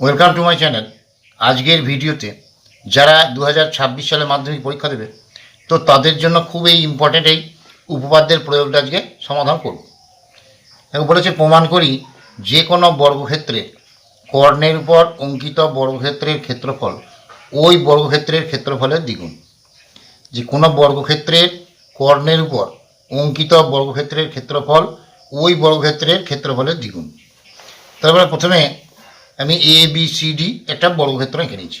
Welcome to my channel আজকের ভিডিওতে যারা দু হাজার ছাব্বিশ সালে মাধ্যমিক পরীক্ষা দেবে, তো তাদের জন্য খুবই ইম্পর্ট্যান্ট এই উপপাদ্যের প্রয়োগটা আজকে সমাধান করব। এবং বলেছে প্রমাণ করি, যে কোনো বর্গক্ষেত্রে কর্ণের উপর অঙ্কিত বর্গক্ষেত্রের ক্ষেত্রফল, ওই বর্গক্ষেত্রের ক্ষেত্রফলের দ্বিগুণ। যে কোনো বর্গক্ষেত্রের কর্ণের উপর অঙ্কিত বর্গক্ষেত্রের ক্ষেত্রফল, ওই বর্গক্ষেত্রের ক্ষেত্রফলের দ্বিগুণ। তারপরে প্রথমে আমি এ বি সি ডি একটা বর্গক্ষেত্র এঁকে নিয়েছি।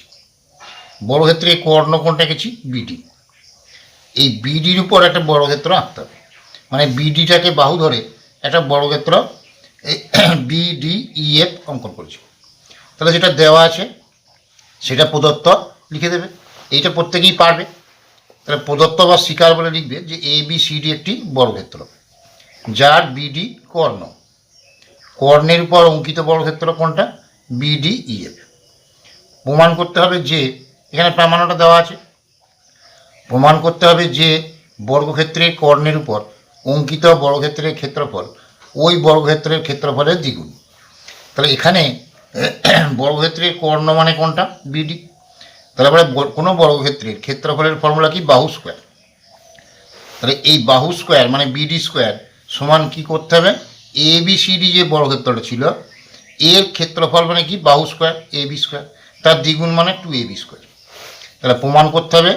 বর্গক্ষেত্রে কর্ণ কোনটা এঁকেছি? বিডি এই বিডির উপর একটা বর্গক্ষেত্র আঁকতে হবে। মানে বিডিটাকে বাহু ধরে একটা বর্গক্ষেত্র বিডি ইএফ অঙ্কন করেছি। তাহলে যেটা দেওয়া আছে, সেটা প্রদত্ত লিখে দেবে। এইটা প্রত্যেকেই পারবে। তাহলে প্রদত্ত বা শিকার বলে লিখবে যে এ বি সি ডি একটি বর্গক্ষেত্র যার বিডি কর্ণ কর্ণের উপর অঙ্কিত বর্গক্ষেত্র কোনটা? বিডি ইএফ প্রমাণ করতে হবে যে, এখানে প্রামাণ্যটা দেওয়া আছে। প্রমাণ করতে হবে যে, বর্গক্ষেত্রের কর্ণের উপর অঙ্কিত বর্গক্ষেত্রের ক্ষেত্রফল, ওই বর্গক্ষেত্রের ক্ষেত্রফলের দ্বিগুণ। তাহলে এখানে বর্গক্ষেত্রের কর্ণ মানে কোনটা? বিডি তাহলে ব- কোনো বর্গক্ষেত্রের ক্ষেত্রফলের ফর্মুলা কি? বাহু স্কোয়ার। তাহলে এই বাহু স্কোয়ার মানে বিডি স্কোয়ার সমান কি করতে হবে? এ বি সি ডি যে বর্গক্ষেত্রটা ছিল এর ক্ষেত্রফল মানে কি? বাহু স্কোয়ার এ বি স্কোয়ার তার দ্বিগুণ মানে টু এ বি স্কোয়ার তাহলে প্রমাণ করতে হবে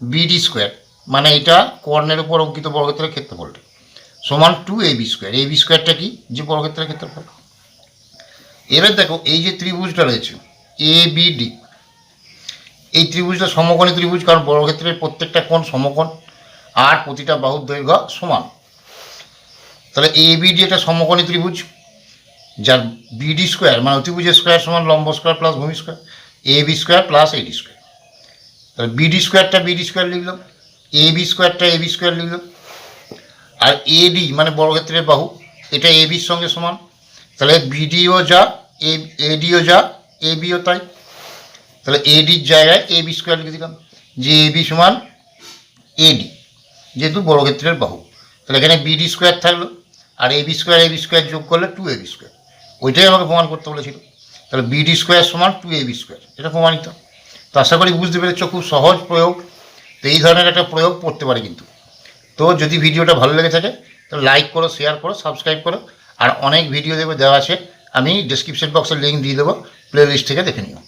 বিডি স্কোয়ার মানে এটা কর্ণের উপর অঙ্কিত বর্গক্ষেত্রের ক্ষেত্রফলটা। সমান to A B square A B স্কোয়ারটা কি? যে বর্গক্ষেত্রের ক্ষেত্রফল। এবার দেখো, এই যে ত্রিভুজটা রয়েছে এ বি ডি এই ত্রিভুজটা সমকোণী ত্রিভুজ, কারণ বর্গক্ষেত্রের প্রত্যেকটা কোণ সমকোণ, আর প্রতিটা বাহুর দৈর্ঘ্য সমান। তাহলে এ বি ডি একটা সমকোণী ত্রিভুজ যার বিডি স্কোয়ার মানে অতিভুজের স্কোয়ার সমান লম্ব স্কোয়ার প্লাস ভূমি square A B square plus AD square তাহলে বিডি স্কোয়ারটা বিডি স্কোয়ার লিখলাম এ বি স্কোয়ারটা এ বি স্কোয়ার লিখলাম, আর এডি মানে বর্গক্ষেত্রের বাহু, এটা এ বির সঙ্গে সমান। তাহলে বিডিও যা এ এডিও যা এ বিও তাই। তাহলে এডির জায়গায় এ বি স্কোয়ার লিখে দিলাম, যে এ বি সমান এডি যেহেতু বর্গক্ষেত্রের বাহু। তাহলে এখানে বিডি স্কোয়ার square, R A B square A B square যোগ করলে টু এ বি স্কোয়ার ওইটাই আমাকে প্রমাণ করতে বলেছিল। তাহলে বিডি স্কোয়ার সমান টু এ বি স্কোয়ার এটা প্রমাণিত। তো আশা করি বুঝতে পেরেছ খুব সহজ প্রয়োগ, তো এই ধরনের একটা প্রয়োগ করতে পারে কিন্তু। তো যদি ভিডিওটা ভালো লেগে থাকে, তাহলে লাইক করো শেয়ার করো সাবস্ক্রাইব করো, আর অনেক ভিডিও দেবে দেওয়া আছে। আমি ডিসক্রিপশন বক্সের লিঙ্ক দিয়ে দেবো প্লে লিস্ট থেকে দেখে নিও।